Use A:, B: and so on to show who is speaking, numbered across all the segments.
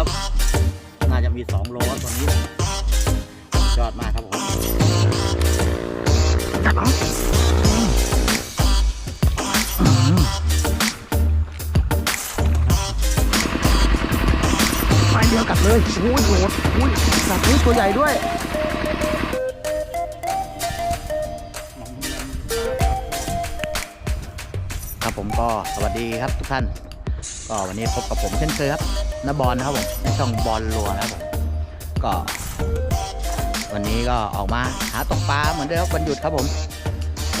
A: ครับ น่าจะมีสองโลครับตัวนี้ยอดมากครับผม
B: จับเอาไปเดียวกัดเลยโอ้ยโหดอุ้ยสัตว์นี้ตัวใหญ่ด้วย
A: ครับผมก็สวัสดีครับทุกท่าน ก็วันนี้พบกับผมเช่นเคยครับ นบอลนะครับผมในช่องบอลลัวนะครับผมก็ วันนี้ก็ออกมาหาตกปลาเหมือนเดิมวันหยุดครับผม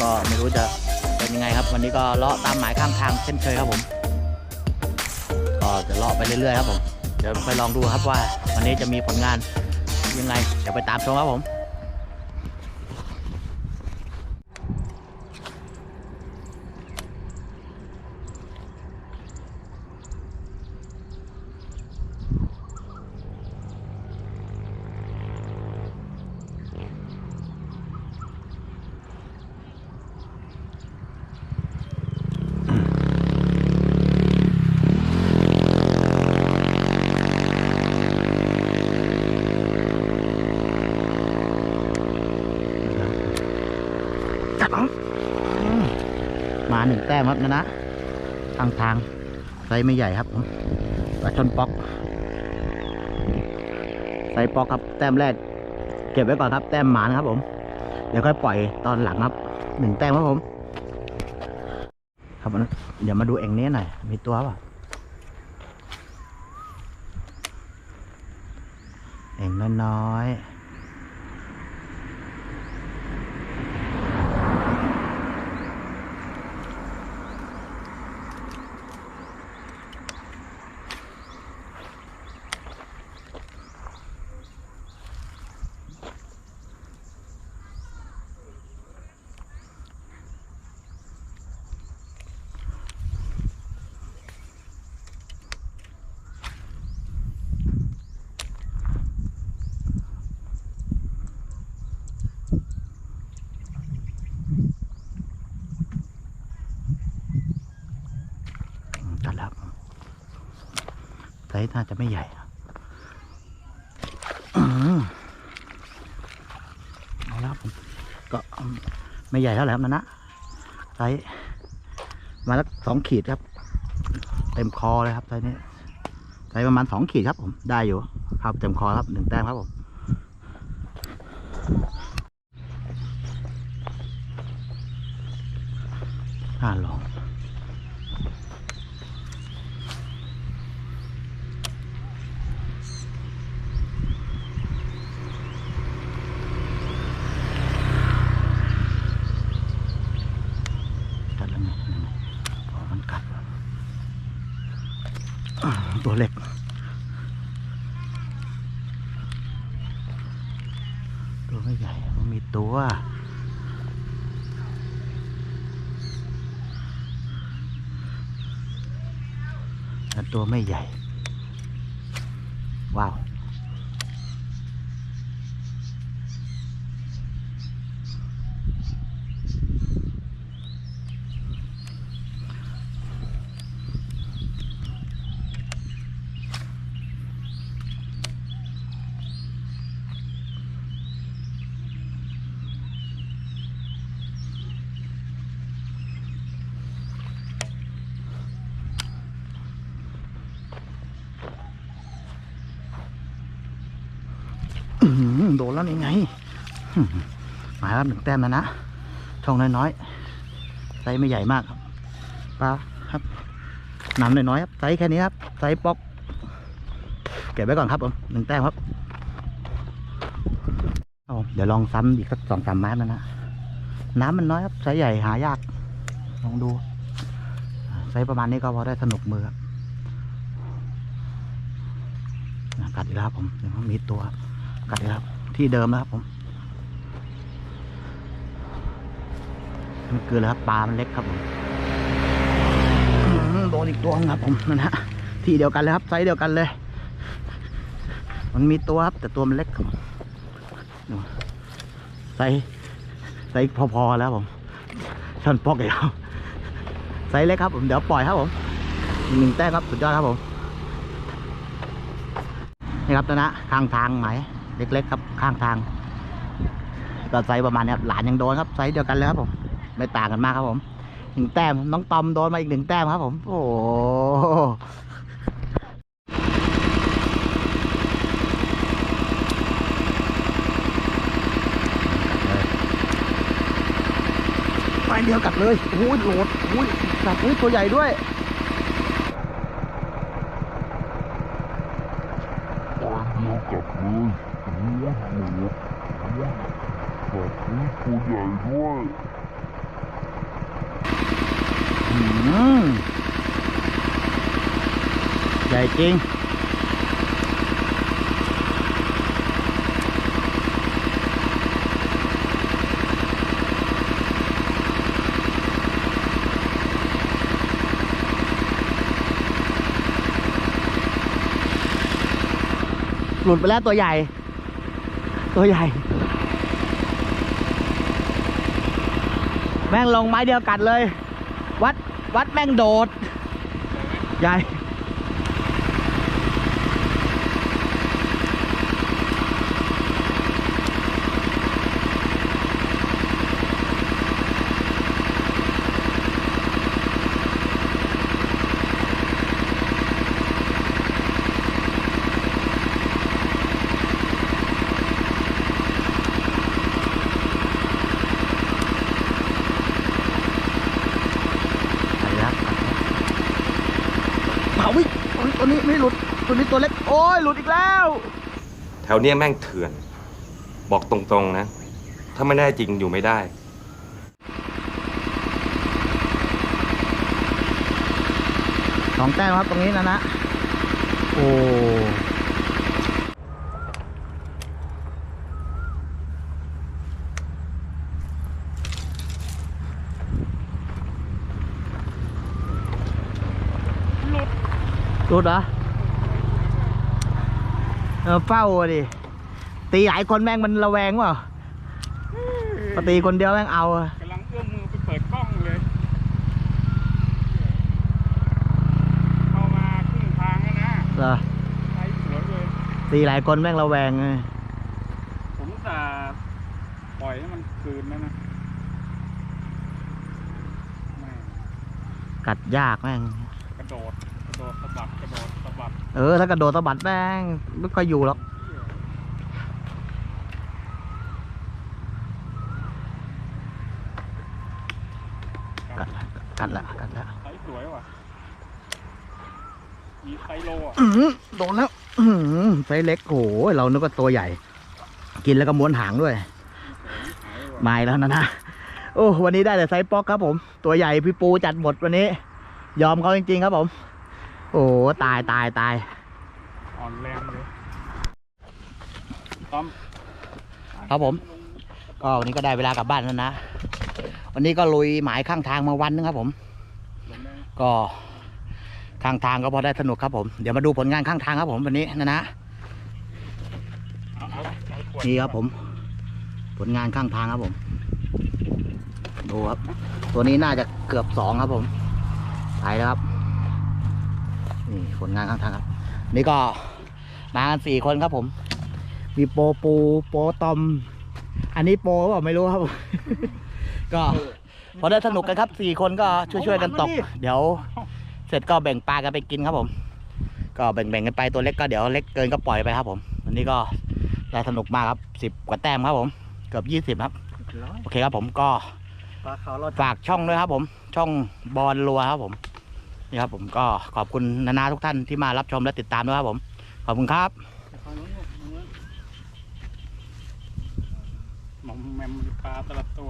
A: ก็ไม่รู้จะเป็นยังไงครับ วันนี้ก็เลาะตามหมายข้างทางเช่นเคยครับผม ก็จะเลาะไปเรื่อยๆครับผมเดี๋ยวไปลองดูครับว่า วันนี้จะมีผลงานยังไงเดี๋ยวไปตามชมครับผม หนึ่งแต้มครับนะนะทางทางไซส์ไม่ใหญ่ครับปลาชนป๊อกไซส์ป๊อกครับแต้มแรก เก็บไว้ก่อนครับ แต้มหมานครับผม เดี๋ยวค่อยปล่อยตอนหลังครับหนึ่งแต้มครับผม ครับเดี๋ยวมาดูเองนี้หน่อยมีตัวเปล่าเองน้อยๆ ส์น่าจะไม่ใหญ่เอาแล้วผมก็ไม่ใหญ่เท่าไหร่ครับนะนะไซส์มาแล้วสองขีดครับ เต็มคอเลยครับไซส์นี้ไซส์ประมาณสองขีดครับผมได้อยู่ครับเต็มคอครับหนึ่งแต้มครับผมน่าลอง กัดแล้วไงนั่นไงพอมันกัดอ่า ตัวเล็กตัวไม่ใหญ่มันมีตัวแต่ตัวไม่ใหญ่ ว้าว อื้อหือ โดนแล้วนี่ไงหมาครับหนึ่งแต้มแล้วนะช่องน้อยๆไซส์ไม่ใหญ่มากครับปลาครับหนำน้อยๆครับไซส์แค่นี้ครับไซส์ป๊อกเก็บไว้ก่อนครับผมหนึ่งแต้มครับเอาเดี๋ยวลองซ้ำอีกสักสองสามไม้แล้วนะน้ำมันน้อยครับไซส์ใหญ่หายาก ลองดูไซส์ประมาณนี้ก็พอได้สนุกมือครับกัดอีกแล้วผมเดี๋ยวมีตัวกัดอีกแล้ว ที่เดิมนะครับผมมันเกลือแล้วครับปลามันเล็กครับผมโดนอีกตัวครับผมนั่นฮะที่เดียวกันเลยครับไซส์เดียวกันเลย มันมีตัวครับแต่ตัวมันเล็กครับไซส์ไซส์พอๆแล้วผมช่อนปอกอีกแล้วไซส์เล็กครับผมเดี๋ยวปล่อยครับผมหนึ่งแต้มครับสุดยอดครับผมนี่ครับนะนะข้างทางไหม เล็กๆครับข้างทางก็ไซส์ประมาณนี้ครับหลานยังโดนครับไซส์เดียวกันเลยครับผม ไม่ต่างกันมากครับผมหนึ่งแต้มน้องตอมโดนมาอีกหนึ่งแต้มครับผม โอ้ไปเดียวกัดเลยโอ้ยโหลดโอ้ยสัตว์นี่ตัวใหญ่ด้วย
C: เดียวกับเลยโอ้โหโอ้โหแบบนี้ ตัวใหญ่ด้วย
A: ใหญ่จริงหลุดไปแล้วตัวใหญ่ ตัวใหญ่ แม่งลงไม้เดียวกัดเลย วัดวัดแม่งโดด ใหญ่ ตัวนี้ไม่หลุด ตัวนี้ตัวเล็ก โอ้ยหลุดอีกแล้ว
D: แถวเนี้ยแม่งเถื่อน บอกตรงๆนะ ถ้าไม่ได้จริงอยู่ไม่ได้
A: สองแต้มครับตรงนี้นะนะ โอ้ หลุดเหรอเออเฝ้าอะดิ ตีหลายคนแม่งมันระแวงเปล่าพอตีคนเดียวแม่งเอาอะ
E: กำลังเอื้อมมือไปเปิดกล้องเลยเข้ามาครึ่งทางแล้วนะ
A: เหรอ
E: ไปสวยเลย
A: ตีหลายคนแม่งระแวงเลย
E: ผมจะปล่อยให้มันคืนแล้วนะแม่
A: กัดยากแม่ง
E: กระโดดกระ โดดสะบัดกระโดดสะบัด
A: เออ ถ้ากระโดดสะบัดแม่งไม่ค่อยอยู่หรอก กัดละกัดละกัดละ
E: ไซส์สวยว่ะมีไซโลอะ
A: อื้อหือโดนแล้วอื้อหือไซส์เล็กโอ้โหเรานึกว่าตัวใหญ่ กินแล้วก็ม้วนหางด้วย
E: หายว่ะ
A: มาอีกแล้วนะนะ โอ้วันนี้ได้แต่ไซส์ป๊อกครับผม ตัวใหญ่พี่ปูจัดหมดวันนี้ ยอมเขาจริงๆครับผม โอ้โหตายตายตาย
E: อ่อนแรงเลยต้อม
A: ครับผม ก็วันนี้ก็ได้เวลากลับบ้านแล้วนะ วันนี้ก็ลุยหมายข้างทางมาวันนึงครับผม
E: ลงได้
A: ก็ข้างทางก็พอได้สนุกครับผม เดี๋ยวมาดูผลงานข้างทางครับผมวันนี้นะนะ
E: เอาเอาเอาขวด
A: นี่ครับผม ผลงานข้างทางครับผม ดูครับ ตัวนี้น่าจะเกือบสองครับผม ไปแล้วครับ นี่ผลงานข้างทางครับ นี่ก็มากันสี่คนครับผม มีโปปูโปตอม อันนี้โปหรือเปล่าไม่รู้ครับ ก็พอได้สนุกกันครับสี่คนก็ช่วยๆกันตก เดี๋ยว เสร็จก็แบ่งปลากันไปกินครับผม ก็แบ่งๆกันไปตัวเล็กก็เดี๋ยวเล็กเกินก็ปล่อยไปครับผมวันนี้ก็ได้สนุกมากครับสิบกว่าแต้มครับผม เกือบยี่สิบครับ โอเคครับผมก็
B: ปลาขาวเรา
A: ฝากช่องด้วยครับผม ช่องบอลรัวครับผม นี่ครับผมก็ขอบคุณนานาทุกท่านที่มารับชมและติดตามด้วยครับผม ขอบคุณครับ
E: มอมแมมปลาแต่ละตัว